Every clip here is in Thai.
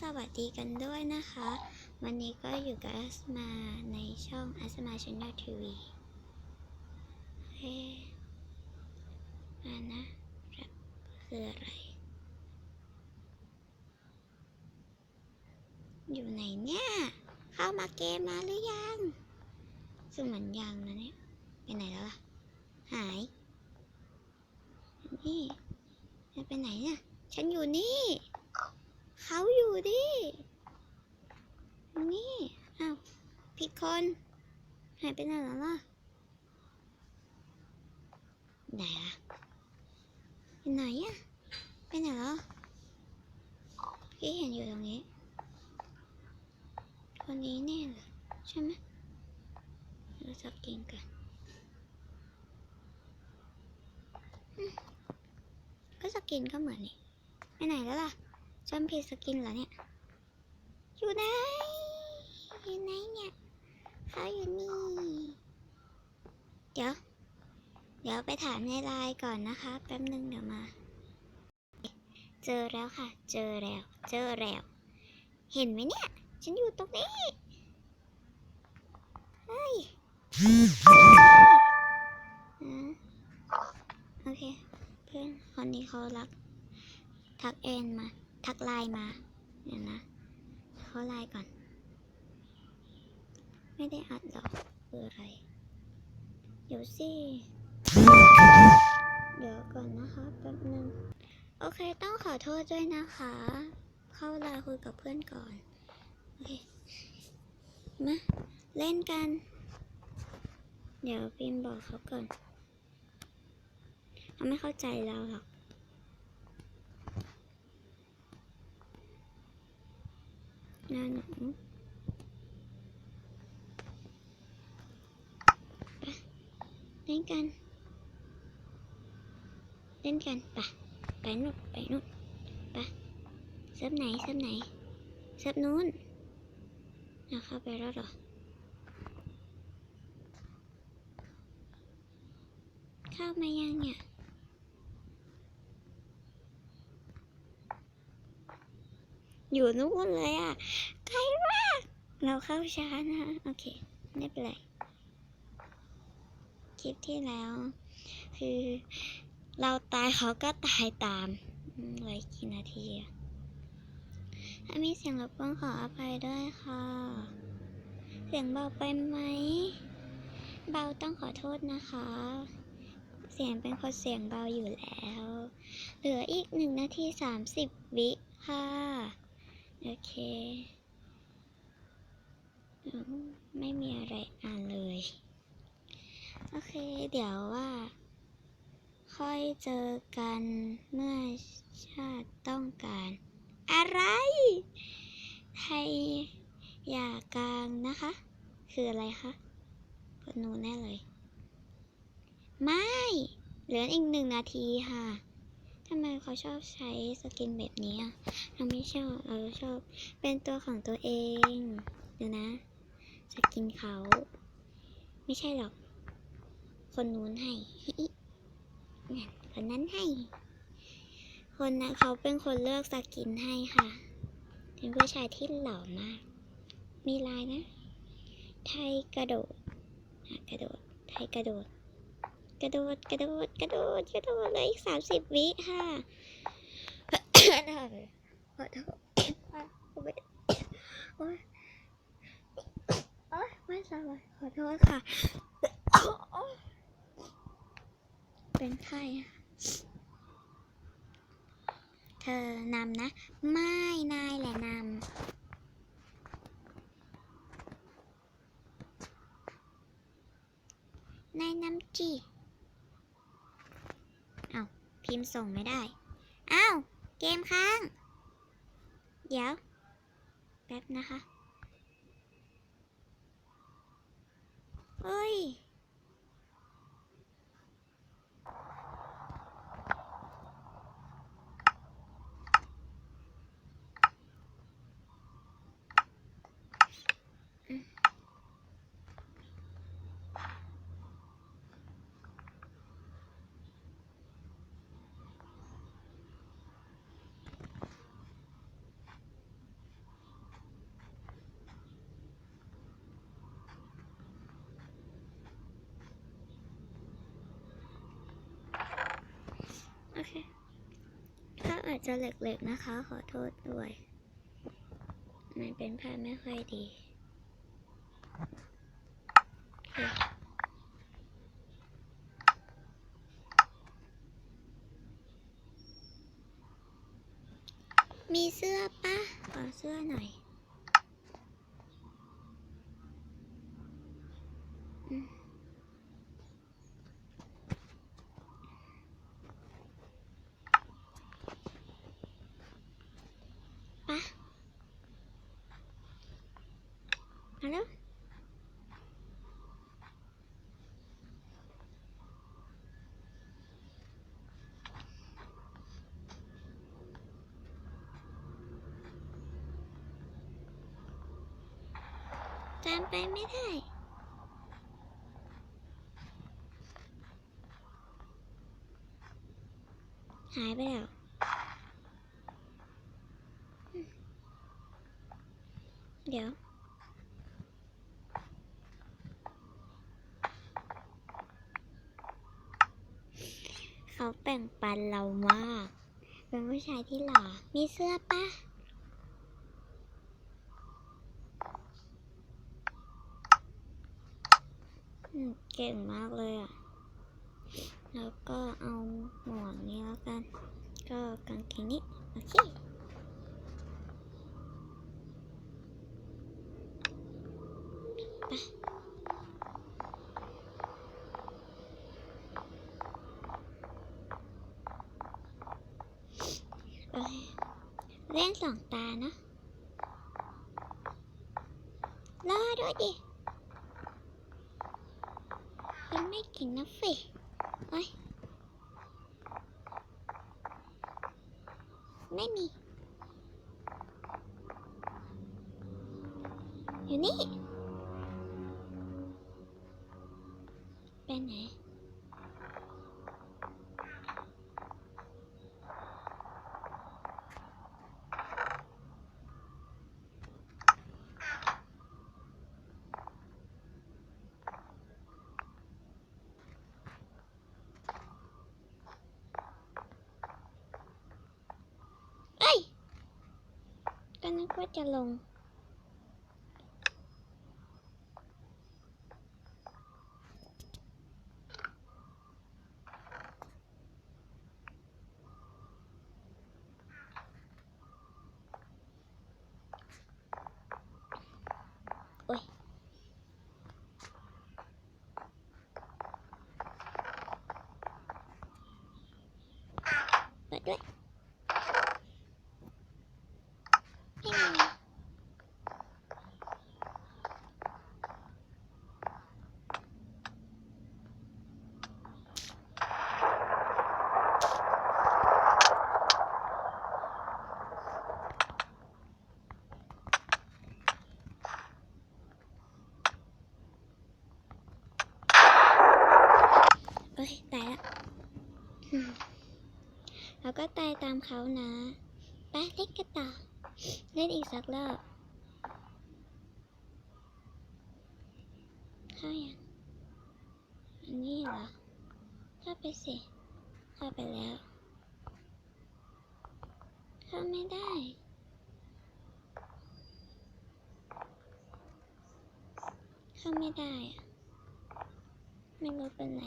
สวัสดีกันด้วยนะคะ วันนี้ก็อยู่กับอัสมาในช่องอัสมาช n น e l ทีวีโอเคมานะรับคืออะไร อยู่ไหนเนี่ย เข้ามาเกมมาหรือยังซึ่งเหมือนยังนะเนี่ย ไปไหนแล้วล่ะ หาย นี่จะไปไหนเนี่ย ฉันอยู่นี่ เขาอยู่ดิ นี่ อ้าวผิดคน หายไปไหนแล้วล่ะ ไหนอะไปไหนอะไปไหนแล้วพี่เห็นอยู่ตรงนี้ คนนี้แน่เลยใช่ไหมเราจะกินกันก็สกินก็เหมือนนี่ไปไหนแล้วล่ะ จำผิดสกินเหรอเนี่ย อยู่ไหน อยู่ไหนเนี่ยเขาอยู่นี่ เดี๋ยว เดี๋ยวไปถามในไลน์ก่อนนะคะ แป๊บนึงเดี๋ยวมา เจอแล้วค่ะ เจอแล้ว เจอแล้ว เห็นไหมเนี่ย ฉันอยู่ตรงนี้ เฮ้ยโอเค เพื่อนคนนี้เขารัก ทักเอ็นมา ทักไลน์มาเดี๋ยวนะเขาไลน์ก่อน ไม่ได้อัดหรอกคืออะไร เดี๋ยวสิ เดี๋ยวก่อนนะคะแป๊บนึง โอเคต้องขอโทษด้วยนะคะ เข้าไลน์คุยกับเพื่อนก่อน โอเค มา เล่นกัน เดี๋ยวพิมพ์บอกเขาก่อนเขาไม่เข้าใจเราหรอก หน้าหนูไปเล่นกัน เล่นกันไปไปนู่นไปนู่นไปเซิร์ฟไหนเซิร์ฟไหนเซิร์ฟนู้นเอาเข้าไปแล้วเหรอเข้ามายังเนี่ย อยู่นู้นเลยอะไกลมากเราเข้าช้านะคะโอเค ไม่เป็นไร คลิปที่แล้ว คือ เราตายเขาก็ตายตามหลยกี่นาทีอะถ้ามีเสียงรบกวนขออภัยด้วยค่ะ เสียงเบาไปไหม เบาต้องขอโทษนะคะ เสียงเป็นคนเสียงเบาอยู่แล้ว เหลืออีกหนึ่งนาทีสามสิบวิค่ะ โอเคไม่มีอะไรอ่านเลย โอเค เดี๋ยวว่า ค่อยเจอกันเมื่อชาติต้องการ อะไรไทยอย่ากลางนะคะ คืออะไรคะคนหนูแน่เลย ไม่ เหลืออีกหนึ่งนาทีค่ะำไมเขาชอบใช้สกินแบบนี้อะเราไม่ชอบเราชอบเป็นตัวของตัวเองเดี๋ยวนะ สกินเขา ไม่ใช่หรอก คนนู้นให้นี่คนนั้นให้ คนนั้นเขาเป็นคนเลือกสกินให้ค่ะ เป็นผู้ชายที่หล่อมาก มีลายนะ ไทยกระโดดกระโดด ไทยกระโดด กระโดดกระโดดกระโดดกระโดดเลยอีกสามสิบวิค่ะขอโทษโอ้ยโอ้ยไม่สบายขอโทษค่ะ เป็นไข้เธอนำนะ ไม่นายแหละนำนายนำจี้ พิมพ์ส่งไม่ได้ อ้าว เกมค้าง เดี๋ยว แป๊บนะคะ เฮ้ยาจจะเหล็กๆนะคะ ขอโทษด้วย มันเป็นภาพไม่ค่อยดี มีเสื้อปะขอเสื้อหน่อย อืม นะจานไปไม่ได้ หายไปแล้วอืมเดี๋ยว เขาแบ่งปันเรามาก เป็นผู้ชายที่หล่อ มีเสื้อปะอืมเก่งมากเลยอะ แล้วก็เอาหมวกนี้แล้วกัน ก็กางเกงนี้ โอเค ไป โอเค เล่นสองตานะ รอ ด้วยดิยังไม่เก่งนะฟิโอ้ยไม่มีอยู่นี่ ไปไหน เอ้ย ก็นึกว่าจะลงโอ้ย เปิดด้วย ไม่มีโอ้ยตายละอืมแล้วก็ตายตาม เขานะไปเล่นกันต่อเล่นอีกสักรอบเข้ายังอันนี้เหรอเข้าไปสิเข้าไปแล้ว เข้าไม่ได้เข้าไม่ได้ไม่รู้เป็นไร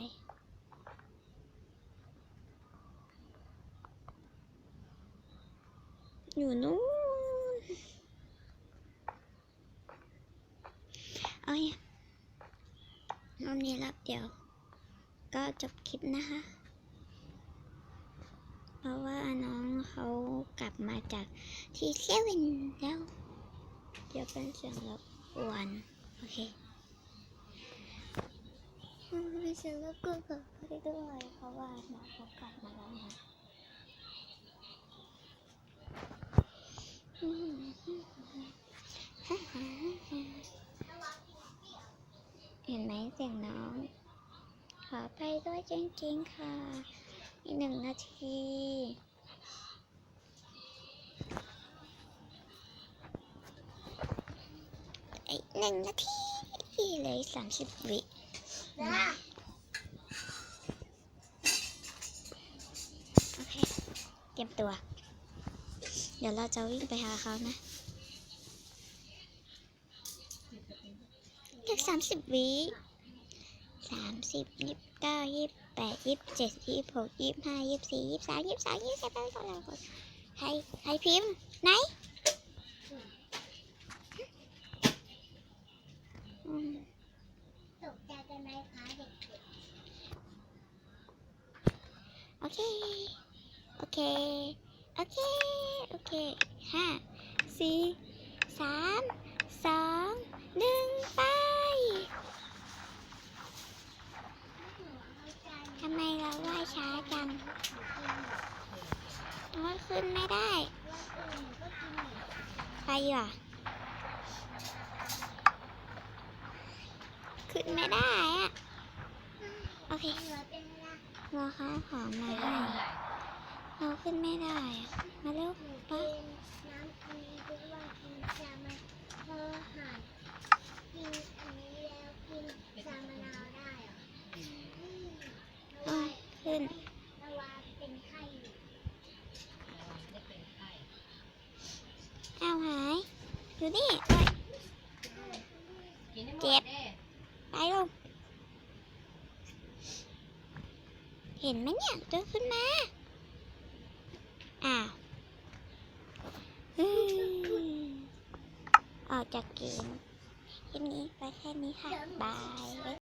อยู่นู้นโอ้ยรอบนี้รับเดี๋ยว ก็จบคลิปนะคะ เพราะว่าน้องเขากลับมาจากที่เซเว่นแล้ว เดี๋ยวเป็นเสียงรบกวนโอเคไม่เสียงรบกวนกับไปด้วยเพราะว่าน้องเขากลับมาแล้วนะ เสียงน้อง ขอไปด้วยจริงๆค่ะ อีกหนึ่งนาทีอีกหนึ่งนาทีเลยสามสิบวิโอเค เตรียมตัว เดี๋ยวเราจะวิ่งไปหาเขานะเรียกสามสิบวิ สิบยี่สิบเก้ายี่สิบแปดยี่สิบเจ็ดยี่สิบหกยี่สิบห้ายี่สิบสี่ยี่สิบสามยี่สิบสองยี่สิบสามยี่สิบสี่ยี่สิบห้ใครใครพิมพ์ไหนตกใจกันไหมคะเด็กโอเค โอเค โอเค โอเคห้าสี่าม สอง หนึ่ง ไป ทำไมเราว่ายช้าจังมันขึ้นไม่ได้ไปดีกว่าขึ้นไม่ได้อะโอเคเหลือเป็นเวลาเราค้าของมาให้เราขึ้นไม่ได้อะมาเร็วปกินน้ำอันนี้ทุกวันกินชามันพอหายกินอันนี้แล้วกินชามะนาวได้เหรออืม เอ้ยขึ้น ระวังเป็นไข้อยู่ อ้าวหาย อยู่นี่เอ้ยเจ็บไปลงเห็นไหมเนี่ยเดินขึ้นมา อ้าวอืมออกจากเกมคลิปนี้ไปแค่นี้ค่ะ บาย